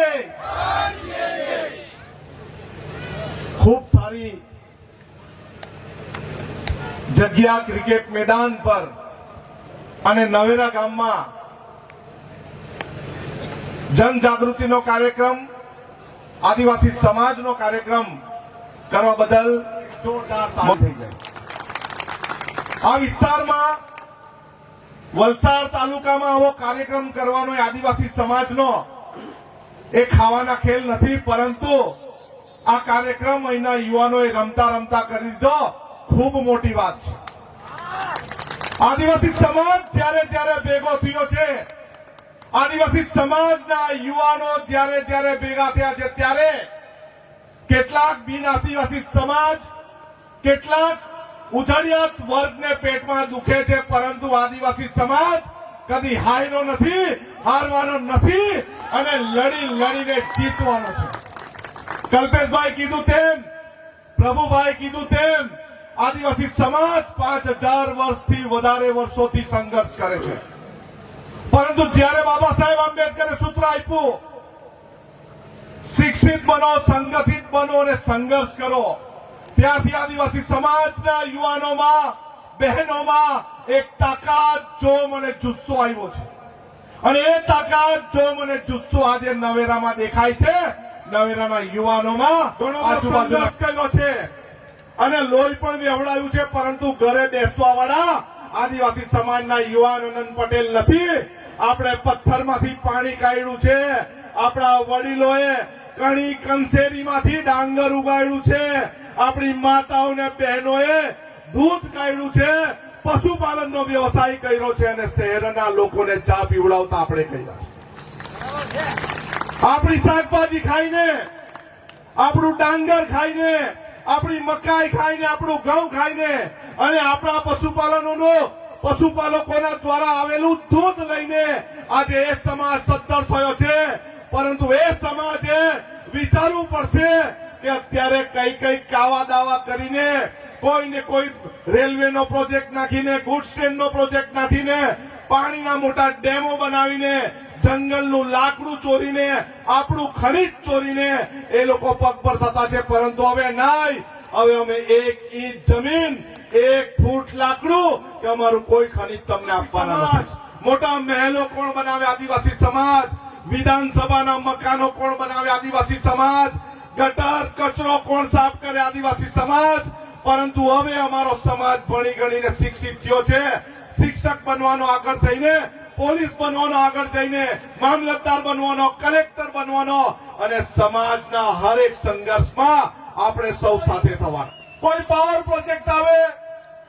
पाएंगे ખૂબ સારી જગ્યા ક્રિકેટ મેદાન પર અને નવેરા ગામમાં જનજાગૃતિનો કાર્યક્રમ આદિવાસી સમાજનો કાર્યક્રમ કરવા બદલ જોરદાર તાળી થઈ જાય આ વિસ્તારમાં વલસાડ તાલુકામાં આવો કાર્યક્રમ કરવાનો એ આદિવાસી સમાજનો એ ખાવાના ખેલ નથી, પરંતુ આ કાર્યક્રમ અહીંના યુવાનોએ રમતા રમતા કરી દીધો. ખૂબ મોટી વાત છે. આદિવાસી સમાજ જ્યારે જ્યારે ભેગો થયો છે, આદિવાસી સમાજના યુવાનો જ્યારે જ્યારે ભેગા થયા છે, ત્યારે કેટલાક બિન આદિવાસી સમાજ, કેટલાક ઉજળિયાત વર્ગને પેટમાં દુખે છે, પરંતુ આદિવાસી સમાજ કદી હારનો નથી, હારવાનો નથી અને લડી લડીને જીતવાનો છે. કલ્પેશભાઈ કીધું તેમ, પ્રભુભાઈ કીધું તેમ, આદિવાસી સમાજ પાંચ હજાર વર્ષથી વધારે વર્ષોથી સંઘર્ષ કરે છે. પરંતુ જ્યારે બાબા સાહેબ આંબેડકરે સૂત્ર આપ્યું, શિક્ષિત બનો, સંગઠિત બનો અને સંઘર્ષ કરો, ત્યારથી આદિવાસી સમાજના યુવાનોમાં બહેનોમાં એક તાકાત જો મને જુસ્સો આવ્યો છે. અને એ તાકાત જો મને જુસ્સો આજે નવેરામાં દેખાય છે નવેરાના યુવાનોમાં આજુબાજુ કર્યો છે. અને લોહી પણ વેવડાયું છે પરંતુ ઘરે બેસવા વાળા આદિવાસી સમાજના યુવાન આનંદ પટેલ નથી. આપણે પથ્થરમાંથી પાણી કાઢ્યું છે. આપણા વડીલોએ કણી કંસેરીમાંથી ડાંગર ઉગાડ્યું છે. આપણી માતાઓને બહેનોએ દૂધ કાઢ્યું છે, પશુપાલનનો વ્યવસાય કર્યો છે અને શહેરના લોકોને ચા પીવડાવતા આપણે કહ્યા છે. આપણી શાકભાજી ખાઈને, આપણું ડાંગર ખાઈને, આપણી મકાઈ ખાઈને, આપણું ઘઉં ખાઈને અને આપણા પશુપાલનોનો, પશુપાલકોના દ્વારા આવેલું દૂધ લઈને આજે એ સમાજ સદ્ધર થયો છે. પરંતુ એ સમાજે વિચારવું પડશે કે અત્યારે કઈ કઈ કાવા દાવા કરીને કોઈને કોઈ રેલવેનો પ્રોજેક્ટ નાખીને ગુડ ટ્રેનનો પ્રોજેક્ટ નાખીને પાણીના મોટા ડેમો બનાવીને જંગલનું લાકડું ચોરીને આપણું ખનીજ ચોરીને એ લોકો પગ પર થતા છે. પરંતુ હવે નહીં. હવે અમે એક ઇંચ જમીન એક ફૂટ લાકડું કે અમારું કોઈ ખનીજ તમને આપવાના નથી. મોટા મહેલો કોણ બનાવે? આદિવાસી સમાજ. વિધાનસભાના મકાનો કોણ બનાવે? આદિવાસી સમાજ. ગટર કચરો કોણ સાફ કરે? આદિવાસી સમાજ. પરંતુ હવે અમારો સમાજ ભણી ગણીને શિક્ષિત થયો છે. શિક્ષક બનવાનો આગળ થઈને, પોલીસ બનવાનો આગળ જઈને, મામલતદાર બનવાનો, કલેક્ટર બનવાનો અને સમાજના હરેક સંઘર્ષમાં આપણે સૌ સાથે થવાનું. કોઈ પાવર પ્રોજેક્ટ આવે,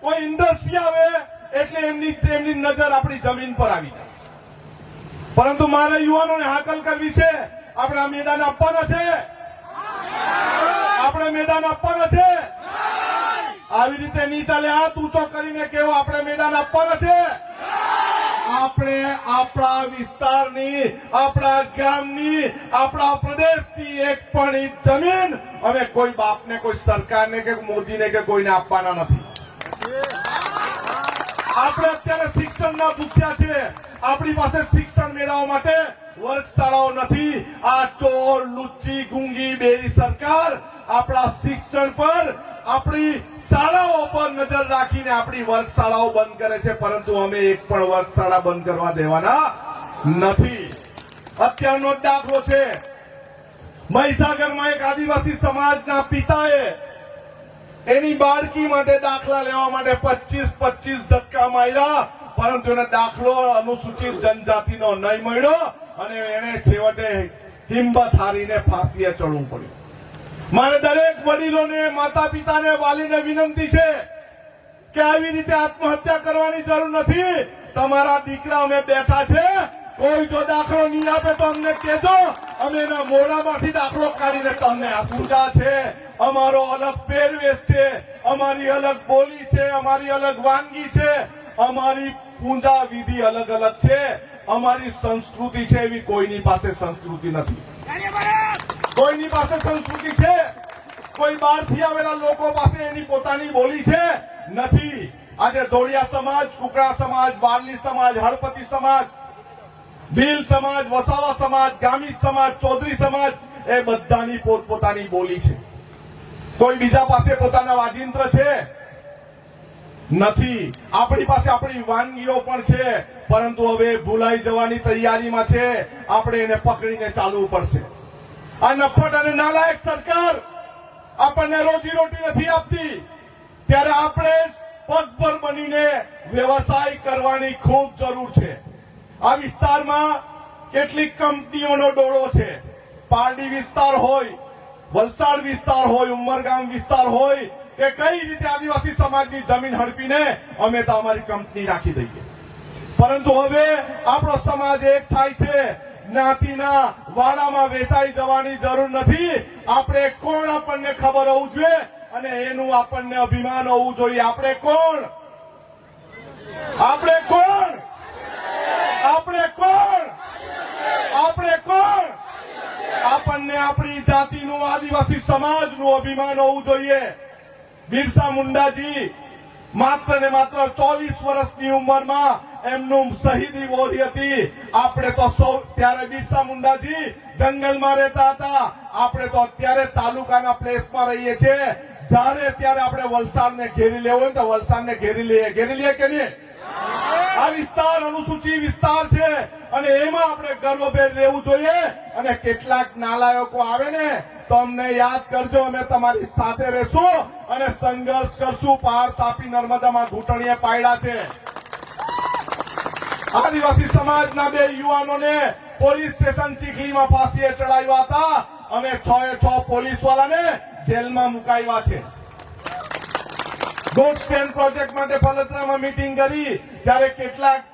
કોઈ ઇન્ડસ્ટ્રી આવે, એટલે એમની એમની નજર આપણી જમીન પર આવી જાય. પરંતુ મારે યુવાનોને હાકલ કરવી છે. આપણે આ મેદાન આપવાના છે. આપણે મેદાન આપવાના છે. આવી રીતે નહીં ચાલે. હાથ ઊંચો કરીને કેવો આપણે મેદાન આપવાના છે? આપણે આપણા વિસ્તારની, આપણા ગામની, આપણા પ્રદેશની એક પણ ઇંચ જમીન અમે કોઈ બાપને, કોઈ સરકારને કે મોદીને કે કોઈને આપવાના નથી. આપણે અત્યારે શિક્ષણના ભૂખ્યા છે આપણી પાસે શિક્ષણ મેળવવા માટે વર્ગશાળાઓ નથી. આ ચોર, લુચ્ચી, ગુંગી, બેરી સરકાર આપણા શિક્ષણ પર આપણી શાળાઓ પર નજર રાખીને આપણી વર્ગશાળાઓ બંધ કરે છે, પરંતુ અમે એક પણ વર્ગશાળા બંધ કરવા દેવાના નથી. અત્યારનો દાખલો છે. મહીસાગરમાં એક આદિવાસી સમાજના પિતાએ એની બાળકી માટે દાખલા લેવા માટે પચીસ પચીસ ધક્કા માર્યા, પરંતુ એને દાખલો અનુસૂચિત જનજાતિનો નહીં મળ્યો અને એને છેવટે હિંમત હારીને ફાંસીએ ચડવું પડ્યું. મારે દરેક વડીલોને માતા પિતાને વાલીને વિનંતી છે કે આવી રીતે આત્મહત્યા કરવાની જરૂર નથી. તમારા દીકરા અમે બેઠા છે. કોઈ જો દાખલો નહીં આપે તો અમને કહેજો. અમે એના મોઢામાંથી દાખલો કાઢીને તમને આ પૂજા છે. અમારો અલગ પહેરવેશ છે. અમારી અલગ બોલી છે. અમારી અલગ વાનગી છે. અમારી પૂજા વિધિ અલગ અલગ છે. અમારી સંસ્કૃતિ છે એવી કોઈની પાસે સંસ્કૃતિ નથી. કોઈની પાસે સંસ્કૃતિ છે? કોઈ બહારથી આવેલા લોકો પાસે એની પોતાની બોલી છે? નથી. આજે ધોળિયા સમાજ કુકડા સમાજ બારલી સમાજ, હળપતિ સમાજ, ભીલ સમાજ, વસાવા સમાજ, ગામિત સમાજ, ચૌધરી સમાજ, એ બધાની પોતપોતાની બોલી છે. કોઈ બીજા પાસે પોતાના વાજિંત્ર છે? નથી. આપણી પાસે આપણી વાનગીઓ પણ છે, પરંતુ હવે ભૂલાઈ જવાની તૈયારીમાં છે. આપણે એને પકડીને ચાલવું પડશે. આ નફટ અને નાલાયક સરકાર આપણને રોજી રોટી નથી આપતી. ત્યારે આપણે પગભર બનીને વ્યવસાય કરવાની ખૂબ જરૂર છે. આ વિસ્તારમાં કેટલીક કંપનીઓનો ડોળો છે. પારડી વિસ્તાર હોય, વલસાડ વિસ્તાર હોય, ઉમરગામ વિસ્તાર હોય કે કઈ રીતે આદિવાસી સમાજની જમીન હડપીને અમે તો અમારી કંપની રાખી દઈએ. પરંતુ હવે આપણો સમાજ એક થાય છે. જ્ઞાતિના વાડામાં વેચાઈ જવાની જરૂર નથી. આપણે કોણ આપણને ખબર હોવું જોઈએ અને એનું આપણને અભિમાન હોવું જોઈએ. આપણે કોણ? આપણે કોણ? આપણે કોણ? આપણે કોણ? આપણને આપણી જાતિનું આદિવાસી સમાજનું અભિમાન હોવું જોઈએ. બિરસા મુંડાજી માત્ર ને માત્ર ચોવીસ વર્ષની ઉંમરમાં એમનું શહીદી વોરી હતી. આપણે તો સૌ ત્યારે બિરસા મુંડાજી જંગલમાં રહેતા હતા. આપણે તો અત્યારે તાલુકાના પ્લેસમાં રહીએ છીએ. જ્યારે ત્યારે આપણે વલસાડને ઘેરી લેવો હોય તો વલસાડને ઘેરી લઈએ. ઘેરી લઈએ કે નહીં? આ વિસ્તાર અનુસૂચિત વિસ્તાર છે. અને એમાં આપણે ગર્વભેર રહેવું જોઈએ. અને કેટલાક નાલાયકો આવે ને તો અમને યાદ કરજો, અમે તમારી સાથે રહેશું અને સંઘર્ષ કરશું. પાર તાપી નર્મદામાં ઘૂંટણીએ પાડ્યા છે. આદિવાસી સમાજના બે યુવાનોને પોલીસ સ્ટેશન ચીખલીમાં ફાંસીએ ચડાવ્યા હતા અને છ એ છ પોલીસ વાળાને જેલમાં મુકાવ્યા છે. ગુડ સ્ટેન્ડ પ્રોજેક્ટ માટે ફલતરામાં મીટિંગ કરી. ત્યારે કેટલાક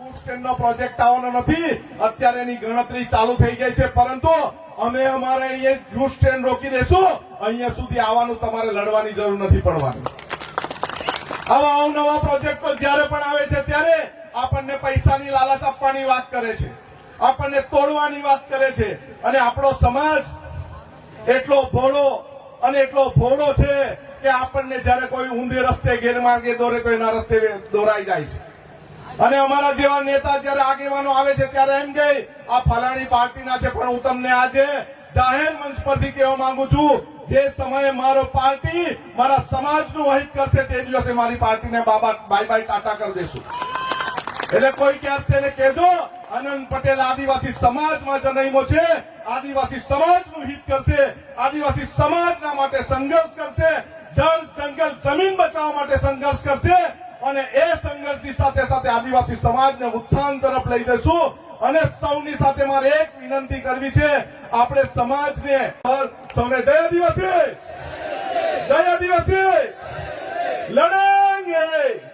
ગુડ સ્ટેન્ડનો પ્રોજેક્ટ આવવાનો નથી. અત્યારે એની ગણતરી ચાલુ થઈ ગઈ છે, પરંતુ અમે અમારે અહીંયા ફૂડ સ્ટેન્ડ રોકી દેશું અહીંયા સુધી આવવાનું તમારે લડવાની જરૂર નથી પડવાની. આવા અવનવા પ્રોજેક્ટો જ્યારે પણ આવે છે, ત્યારે આપણને પૈસાની લાલચ આપવાની વાત કરે છે. આપણને તોડવાની વાત કરે છે. અને આપણો સમાજ એટલો ભોળો અને એટલો ભોળો છે કે આપણને જયારે કોઈ ઊંધે રસ્તે ગેરમાર્ગે દોરે તો એના રસ્તે દોરાઈ જાય છે. અને અમારા જેવા નેતા જયારે આગેવાનો આવે છે ત્યારે એમ કે, આ ફલાણી પાર્ટીના છે, પણ હું તમને આજે જાહેર મંચ પરથી કહેવા માંગુ છું, જે સમયે મારો પાર્ટી મારા સમાજનું વહિત કરશે તે દિવસે મારી પાર્ટીને બાબા, બાય બાય ટાટા કરી દેશું. એટલે કોઈ તેને કહેજો અનંત પટેલ આદિવાસી સમાજમાં જન્મો છે, આદિવાસી સમાજનું હિત કરશે, આદિવાસી સમાજના માટે સંઘર્ષ કરશે, જળ જંગલ જમીન બચાવવા માટે સંઘર્ષ કરશે અને એ સંઘર્ષની સાથે સાથે આદિવાસી સમાજને ઉત્થાન તરફ લઈ જઈશું અને સૌની સાથે મારે એક વિનંતી કરવી છે. આપણે સમાજને સૌને જય આદિવાસી! જય આદિવાસી! લડો